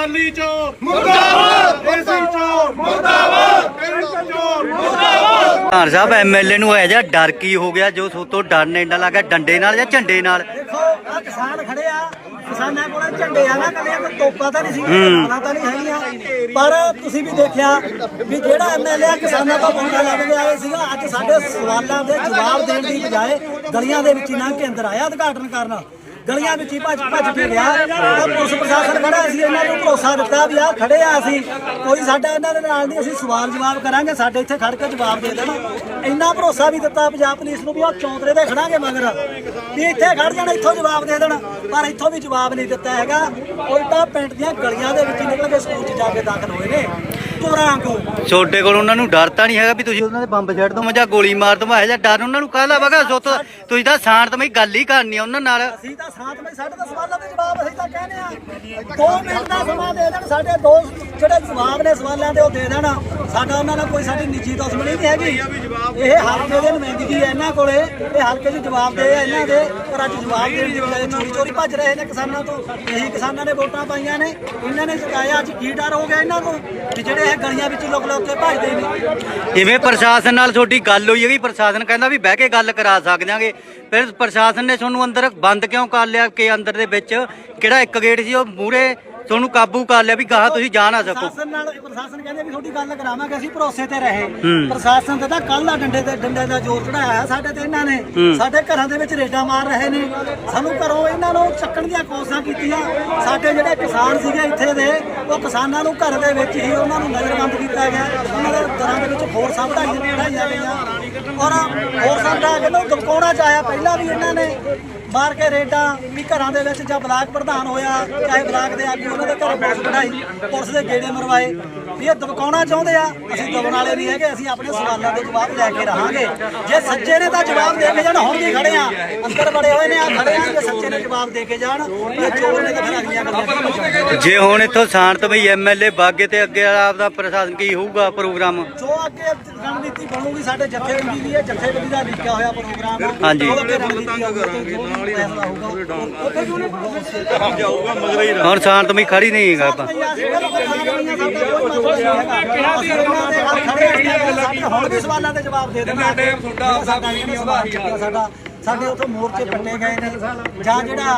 ਅਕਾਲੀ ਚੋਰ ਮੁਰਦਾਬਾਦ! ਦੇਸੀ ਚੋਰ ਮੁਰਦਾਬਾਦ! ਕੈਂਸਰ ਚੋਰ ਪ੍ਰਧਾਨ ਸਾਹਿਬ ਐਮਐਲਏ ਨੂੰ ਇਹ ਜਿਹਾ ਡਰ ਕੀ ਹੋ ਗਿਆ ਜੋ ਸੋਤੋਂ ਡਰਨ ਇੰਨਾ ਲੱਗਾ ਡੰਡੇ ਨਾਲ ਜਾਂ ਝੰਡੇ ਨਾਲ? ਦੇਖੋ ਆ ਕਿਸਾਨ ਖੜੇ ਆ। ਕਿਸਾਨਾਂ ਕੋਲ ਝੰਡੇ ਆ ਨਾ ਕੱਲੇ ਕੋਈ ਤੋਪਾਂ ਤਾਂ ਨਹੀਂ ਸੀ ਹੂੰ। ਗਾਲਾਂ ਤਾਂ ਨਹੀਂ ਹੈਗੀਆਂ। ਪਰ ਤੁਸੀਂ ਵੀ ਦੇਖਿਆ ਵੀ ਜਿਹੜਾ ਐਮਐਲਏ ਕਿਸਾਨਾਂ ਤੋਂ ਵੋਟਾਂ ਲੱਗ ਕੇ ਆਏ ਸੀਗਾ ਅੱਜ ਸਾਡੇ ਸਵਾਲਾਂ ਦੇ ਜਵਾਬ ਦੇਣ ਦੀ ਬਜਾਏ ਗਲੀਆਂ ਦੇ ਵਿੱਚ ਹੀ ਲੰਘ ਕੇ ਅੰਦਰ ਆਇਆ ਉਦਘਾਟਨ ਕਰਨ। ਗਲੀਆਂ ਵਿੱਚ ਹੀ ਭੱਜ ਭੱਜ ਕੇ ਗਿਆ। ਤਾਂ ਪੁਲਿਸ ਪ੍ਰਸ਼ਾਸਨ ਖੜਾ ਸੀ, ਇਹਨਾਂ ਨੂੰ ਭਰੋਸਾ ਦਿੱਤਾ ਵੀ ਆ ਖੜੇ ਆ ਅਸੀਂ। ਕੋਈ ਸਾਡਾ ਇਹਨਾਂ ਦੇ ਨਾਲ ਨਹੀਂ, ਅਸੀਂ ਸਵਾਲ ਜਵਾਬ ਕਰਾਂਗੇ, ਸਾਡੇ ਇੱਥੇ ਖੜ ਕੇ ਜਵਾਬ ਦੇ ਦੇਣਾ। ਇੰਨਾ ਭਰੋਸਾ ਵੀ ਦਿੱਤਾ ਪੰਜਾਬ ਪੁਲਿਸ ਨੂੰ ਵੀ ਉਹ ਚੌਂਤਰੇ ਦੇ ਖੜਾਂਗੇ ਮਗਰ। ਵੀ ਇੱਥੇ ਖੜ ਜਾਣ, ਇੱਥੋਂ ਜਵਾਬ ਦੇ ਦੇਣ। ਪਰ ਇੱਥੋਂ ਵੀ ਜਵਾਬ ਨਹੀਂ ਦਿੱਤਾ ਹੈਗਾ। ਉਲਟਾ ਪਿੰਡ ਦੀਆਂ ਗਲੀਆਂ ਦੇ ਵਿੱਚ ਹੀ ਨਿਕਲ ਕੇ ਸਕੂਲ 'ਚ ਜਾ ਕੇ ਦਾਖਲ ਹੋਏ ਨੇ। ਚੋਰਾਂ ਕੋ ਛੋਟੇ ਕੋਲ ਉਹਨਾਂ ਨੂੰ ਡਰ ਤਾਂ ਨਹੀਂ ਹੈਗਾ ਵੀ ਤੁਸੀਂ ਉਹਨਾਂ ਦੇ ਬੰਬ ਛੱਡ ਦੋ ਜਾਂ ਗੋਲੀ ਮਾਰ ਦੋ ਇਹ ਜਿਹਾ ਡਰ ਉਹਨਾਂ ਨੂੰ ਕਾਹਦਾ ਵਗਾ ਸੋਤ ਤੁਸੀਂ ਤਾਂ ਸ਼ਾਂਤਮਈ ਗੱਲ ਹੀ ਕਰਨੀ ਆ ਉਹਨਾਂ ਨਾਲ। ਅਸੀਂ ਤਾਂ ਵਿੱਚ ਸਾਡੇ ਤਾਂ ਸਵਾਲਾਂ ਦੇ ਜਵਾਬ ਅਸੀਂ ਤਾਂ ਕਹਿੰਦੇ ਆ 2 ਮਿੰਟ ਦਾ ਸਮਾਂ ਦੇ ਦੇਣ ਸਾਡੇ ਦੋ ਜਿਹੜੇ ਜਵਾਬ ਨੇ ਸਵਾਲਾਂ ਦੇ ਉਹ ਦੇ ਦੇਣ। ਸਾਡਾ ਉਹਨਾਂ ਨਾਲ ਕੋਈ ਸਾਡੀ ਨਿੱਜੀ ਦੁਸ਼ਮਣੀ ਨਹੀਂ ਹੈਗੀ। ਇਹ ਹਲਕੇ ਦੇ ਇਹਨਾਂ ਕੋਲੇ ਇਹ ਹਲਕੇ 'ਚ ਜਵਾਬ ਦੇ ਆ ਇਹਨਾਂ ਦੇ ਪਰ ਅੱਜ ਜਵਾਬ ਦੇਣ ਦੀ ਬਜਾਏ ਚੋਰੀ ਚੋਰੀ ਭੱਜ ਰਹੇ ਨੇ ਕਿਸਾਨਾਂ ਤੋਂ। ਇਹੀ ਕਿਸਾਨਾਂ ਨੇ ਵੋਟਾਂ ਪਾਈਆਂ ਨੇ। ਇਹਨਾਂ ਨੇ ਚੁਕਾਇਆ ਅੱਜ ਕੀ ਡਰ ਹੋ ਗਿਆ ਇਹਨਾਂ ਨੂੰ ਕਿ ਜਿਹੜੇ ਇਹ ਗਲੀਆਂ ਵਿੱਚ ਲੋਕ ਲੋਕ ਕੇ ਭੱਜਦੇ ਨੇ। ਜਿਵੇਂ ਪ੍ਰਸ਼ਾਸਨ ਨਾਲ ਤੁਹਾਡੀ ਗੱਲ ਹੋਈ ਹੈਗੀ ਪ੍ਰਸ਼ਾਸਨ ਕਹਿੰਦਾ ਵੀ ਬਹਿ ਕੇ ਗੱਲ ਕਰਾ ਸਕਦਾਂਗੇ। ਫਿਰ ਪ੍ਰਸ਼ਾਸਨ ਨੇ ਤੁਹਾਨੂੰ ਅੰਦਰ ਬੰਦ ਕਿਉਂ ਕਰ ਲਿਆ ਕਿ ਅੰਦਰ ਦੇ ਵਿੱਚ? ਕਿਹੜਾ ਇੱਕ ਗੇਟ ਸੀ, ਉਹ ਮੂਰੇ ਤੁਹਾਨੂੰ ਕਾਬੂ ਕਰ ਲਿਆ ਵੀ ਗਾਹਾਂ ਤੁਸੀਂ ਜਾ ਨਾ ਸਕੋ। ਪ੍ਰਸ਼ਾਸਨ ਨਾਲ ਪ੍ਰਸ਼ਾਸਨ ਕਹਿੰਦੇ ਵੀ ਤੁਹਾਡੀ ਗੱਲ ਕਰਾਵਾਂਗੇ ਅਸੀਂ ਭਰੋਸੇ ਤੇ ਰਹੇ। ਪ੍ਰਸ਼ਾਸਨ ਤੇ ਤਾਂ ਕੱਲ ਦਾ ਡੰਡੇ ਤੇ ਡੰਡੇ ਦਾ ਜ਼ੋਰ ਚੜਾਇਆ ਸਾਡੇ ਤੇ ਇਹਨਾਂ ਨੇ। ਸਾਡੇ ਘਰਾਂ ਦੇ ਵਿੱਚ ਰੇਡਾਂ ਮਾਰ ਰਹੇ ਨੇ। ਸਾਨੂੰ ਘਰੋਂ ਇਹਨਾਂ ਨੂੰ ਚੱਕਣ ਦੀਆਂ ਕੋਸ਼ਿਸ਼ਾਂ ਕੀਤੀਆਂ। ਸਾਡੇ ਜਿਹੜੇ ਕਿਸਾਨ ਸੀਗੇ ਇੱਥੇ ਦੇ ਉਹ ਕਿਸਾਨਾਂ ਨੂੰ ਘਰ ਦੇ ਵਿੱਚ ਹੀ ਉਹਨਾਂ ਨੂੰ ਨਜ਼ਰਬੰਦ ਕੀਤਾ ਗਿਆ। ਉਹਨਾਂ ਦੇ ਦਰਾਂ ਦੇ ਵਿੱਚ ਫੋਰਸਾਂ ਵਧਾਈਆਂ ਵਧਾਈਆਂ ਗਈਆਂ ਔਰ ਫੋਰਸਾਂ ਦਾ ਕਹਿੰਦਾ ਦਮਕੌੜਾ ਚ ਆਇਆ ਪਹਿਲਾਂ ਵੀ ਇਹਨਾਂ ਨੇ ਮਾਰ ਕੇ ਰੇਡਾਂ ਵੀ ਘਰਾਂ ਦੇ ਵਿੱਚ ਜਾਂ ਬਲਾਕ ਪ੍ਰਧਾਨ ਹੋਇਆ, ਚਾਹੇ ਬਲਾਕ ਦੇ ਆਗੂ ਉਹਨਾਂ ਦੇ ਘਰ ਪੁਲਿਸ ਕਢਾਈ, ਪੁਲਿਸ ਦੇ ਗੇੜੇ ਮਰਵਾਏ। ਵੀ ਇਹ ਦਬਕਾਉਣਾ ਚਾਹੁੰਦੇ ਆ ਅਸੀਂ ਦਬਣ ਵਾਲੇ ਨਹੀਂ ਹੈਗੇ ਅਸੀਂ ਆਪਣੇ ਸਵਾਲਾਂ ਦੇ ਜਵਾਬ ਲੈ ਕੇ ਰਹਾਂਗੇ। ਜੇ ਸੱਚੇ ਨੇ ਤਾਂ ਜਵਾਬ ਦੇ ਕੇ ਜਾਣ ਹੁਣ ਵੀ ਖੜੇ ਆ। ਅੰਦਰ ਬੜੇ ਹੋਏ ਨੇ ਆ ਖੜੇ ਆ ਜੇ ਸੱਚੇ ਨੇ ਜਵਾਬ ਦੇ ਕੇ ਜਾਣ ਇਹ ਚੋਰ ਨੇ ਤਾਂ ਫਿਰ ਅਗਲੀਆਂ ਗੱਲਾਂ ਜੇ ਹੁਣ ਇੱਥੋਂ ਸ਼ਾਂਤਮਈ ਐਮਐਲਏ ਬਾਗੇ ਤੇ ਅੱਗੇ ਵਾਲਾ ਆਪਦਾ ਪ੍ਰਸ਼ਾਸਨ ਕੀ ਹੋਊਗਾ ਪ੍ਰੋਗਰਾਮ? ਜੋ ਅੱਗੇ ਰਣਨੀਤੀ ਬਣੂਗੀ ਸਾਡੇ ਜਥੇਬੰਦੀ ਦੀ ਹੈ ਜਥੇਬੰਦੀ ਦਾ ਲਿਖਿਆ ਹੋਇਆ ਪ੍ਰੋਗਰਾਮ। ਹਾਂਜੀ। ਹੁਣ ਸ਼ਾਂਤਮਈ ਖੜੀ ਨਹੀਂ ਹੈਗਾ ਆਪਾਂ। ਹੁਣ ਵੀ ਸਵਾਲਾਂ ਦੇ ਜਵਾਬ ਦੇ ਦੇਣਾ ਸਾਡਾ ਉੱਥੇ ਮੋਰਚੇ ਪੱਟੇ ਗਏ ਨੇ। ਜਾਂ ਜਿਹੜਾ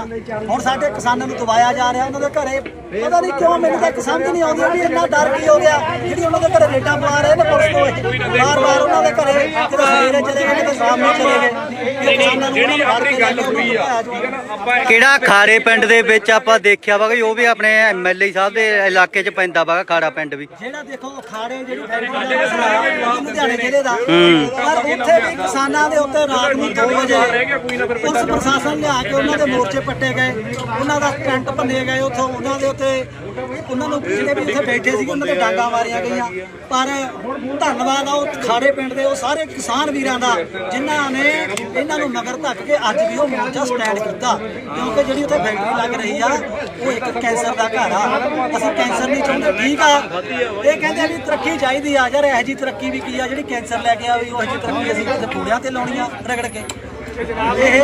ਹੁਣ ਸਾਡੇ ਕਿਸਾਨਾਂ ਨੂੰ ਦਬਾਇਆ ਜਾ ਰਿਹਾ ਉਹਨਾਂ ਦੇ ਘਰੇ ਪਤਾ ਨਹੀਂ ਕਿਉਂ ਮੈਨੂੰ ਤਾਂ ਸਮਝ ਨਹੀਂ ਆਉਂਦੀ ਵੀ ਇੰਨਾ ਡਰ ਕੀ ਹੋ ਗਿਆ। ਜਿਹੜੀ ਉਹਨਾਂ ਦੇ ਘਰੇ ਰੇਟਾਂ ਪਵਾ ਰਹੇ ਨੇ ਪੁਲਿਸ ਤੋਂ ਬਾਰ-ਬਾਰ ਉਹਨਾਂ ਦੇ ਘਰੇ ਕਿਤੇ ਸਵੇਰੇ ਚਲੇ ਗਏ ਕਿਤੇ ਸ਼ਾਮ ਨੂੰ ਚਲੇ ਗਏ। ਜਿਹੜੀ ਆਪਣੀ ਗੱਲ ਹੋਈ ਆ ਕਿਹੜਾ ਖਾਰੇ ਪਿੰਡ ਦੇ ਵਿੱਚ ਆਪਾਂ ਦੇਖਿਆ ਵਾ ਕਿ ਉਹ ਵੀ ਆਪਣੇ ਐਮਐਲਏ ਸਾਹਿਬ ਦੇ ਇਲਾਕੇ 'ਚ ਪੈਂਦਾ ਵਾ ਖਾੜਾ ਪਿੰਡ ਵੀ। ਜਿਹੜਾ ਦੇਖੋ ਅਖਾੜੇ ਜਿਹੜੀ ਫੈਕਟਰੀ ਦਾ ਮਸਲਾ ਹੈ, ਉਹ ਲੁਧਿਆਣੇ ਜ਼ਿਲ੍ਹੇ ਦਾ। ਪਰ ਉੱਥੇ ਵੀ ਕਿਸਾਨਾਂ ਦੇ ਉੱਤੇ ਰਾਤ ਨੂੰ 2 ਵਜੇ ਪੁਲਿਸ ਪ੍ਰਸ਼ਾਸਨ ਲਿਆ ਕੇ ਉਹਨਾਂ ਦੇ ਮੋਰਚੇ ਪੱਟੇ ਗਏ ਉਹਨਾਂ ਦਾ ਟੈਂਟ ਭੰਨੇ ਗਏ ਉੱਥੋਂ ਉਹਨਾਂ ਦੇ ਉੱਤੇ ਉਹਨਾਂ ਨੂੰ ਜਿਹੜੇ ਵੀ ਉੱਥੇ ਬੈਠੇ ਸੀ ਉਹਨਾਂ ਦੇ ਡਾਂਗਾ ਮਾਰੀਆਂ ਗਈਆਂ। ਪਰ ਧੰਨਵਾਦ ਆ ਉਹ ਖਾੜੇ ਪਿੰਡ ਦੇ ਉਹ ਸਾਰੇ ਕਿਸਾਨ ਵੀਰਾਂ ਦਾ ਜਿਨ੍ਹਾਂ ਨੇ ਇਹਨਾਂ ਨੂੰ ਮਗਰ ਧੱਕ ਕੇ ਅੱਜ ਵੀ ਉਹ ਮੋਰਚਾ ਸਟੈਂਡ ਕੀਤਾ। ਕਿਉਂਕਿ ਜਿਹੜੀ ਉੱਥੇ ਫੈਕਟਰੀ ਲੱਗ ਰਹੀ ਆ ਉਹ ਇੱਕ ਕੈਂਸਰ ਦਾ ਘਰ ਆ। ਅਸੀਂ ਕੈਂਸਰ ਨਹੀਂ ਚਾਹੁੰਦੇ ਠੀਕ ਆ। ਇਹ ਕਹਿੰਦੇ ਵੀ ਤਰੱਕੀ ਚਾਹੀਦੀ ਆ। ਯਾਰ ਇਹੋ ਜੀ ਤਰੱਕੀ ਵੀ ਕੀ ਆ? ਜਿਹੜੀ ਕੈਂਸਰ ਲੈ ਕੇ ਆਵੇ ਉਹ ਜੀ ਤਰੱਕੀ ਅਸੀਂ ਕਿਤੇ ਕੂੜਿਆਂ ਤੇ ਲਾਉਣੀ ਆ ਰਗੜ ਕੇ। ਇਹ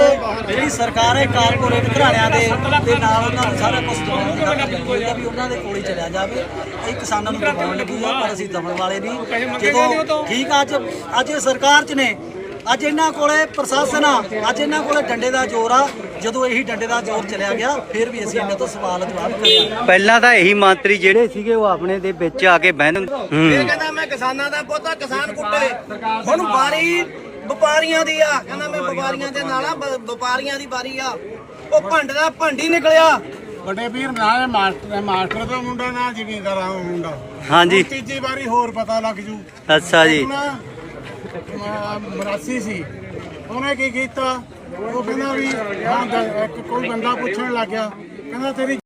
ਜਿਹੜੀ ਸਰਕਾਰ ਹੈ ਕਾਰਪੋਰੇਟ ਘਰਾਣਿਆਂ ਦੇ ਦੇ ਨਾਲ ਉਹਨਾਂ ਨੂੰ ਸਾਰਾ ਕੁਝ ਚਾਹੀਦਾ ਵੀ ਉਹਨਾਂ ਦੇ ਕੋਲ ਹੀ ਚਲਿਆ ਜਾਵੇ। ਇਹ ਕਿਸਾਨਾਂ ਨੂੰ ਦਬਾਉਣ ਲੱਗੀ ਆ ਪਰ ਅਸੀਂ ਦਬਣ ਵਾਲੇ ਨਹੀਂ। ਜਦੋਂ ਠੀਕ ਆ, ਅੱਜ ਅੱਜ ਸਰਕਾਰ 'ਚ ਨੇ। ਅੱਜ ਇਹਨਾਂ ਕੋਲੇ ਪ੍ਰਸ਼ਾਸਨ ਆ ਅੱਜ ਇਹਨਾਂ ਕੋਲੇ ਡੰਡੇ ਦਾ ਜ਼ੋਰ ਆ। ਜਦੋਂ ਇਹੀ ਡੰਡੇ ਦਾ ਜ਼ੋਰ ਚਲਿਆ ਗਿਆ ਫਿਰ ਵੀ ਅਸੀਂ ਇਹਨਾਂ ਤੋਂ ਸਵਾਲ ਜਵਾਬ ਕਰਿਆ। ਪਹਿਲਾਂ ਤਾਂ ਇਹੀ ਮੰਤਰੀ ਜਿਹੜੇ ਸੀਗੇ ਉਹ ਆਪਣੇ ਦੇ ਵਿੱਚ ਆ ਕੇ ਬਹਿਣ ਇਹ ਕਹਿੰਦਾ ਮੈਂ ਕਿਸਾਨਾਂ ਦਾ ਪੋਤਾ ਕਿਸਾਨ ਕੁੱਟੇ ਹੁਣ ਬਾਰੀ ਵਪਾਰੀਆਂ ਦੀ ਆ। ਕਹਿੰਦਾ ਮੈਂ ਵਪਾਰੀਆਂ ਦੇ ਨਾਲ ਆ ਵਪਾਰੀਆਂ ਦੀ ਬਾਰੀ ਆ। ਉਹ ਭੰਡ ਦਾ ਭੰਡੀ ਨਿਕਲਿਆ। ਵੱਡੇ ਵੀਰ ਨਾ ਮਾਸਟਰ ਮਾਸਟਰ ਦਾ ਮੁੰਡਾ ਨਾ ਜ਼ਿਮੀਂਦਾਰ ਦਾ ਮੁੰਡਾ। ਹਾਂਜੀ। ਤੀਜੀ ਵਾਰੀ ਹੋਰ ਪਤਾ ਲੱਗ ਜੂ। ਅੱਛਾ ਜੀ। ਮਰਾਸੀ ਸੀ। ਉਹਨੇ ਕੀ ਕੀਤਾ? ਉਹ ਕਹਿੰਦਾ ਵੀ ਹਾਂ, ਇੱਕ ਕੋਈ ਬੰਦਾ ਪੁੱਛਣ ਲੱਗ ਗਿਆ। ਕਹਿੰਦਾ ਤੇਰੀ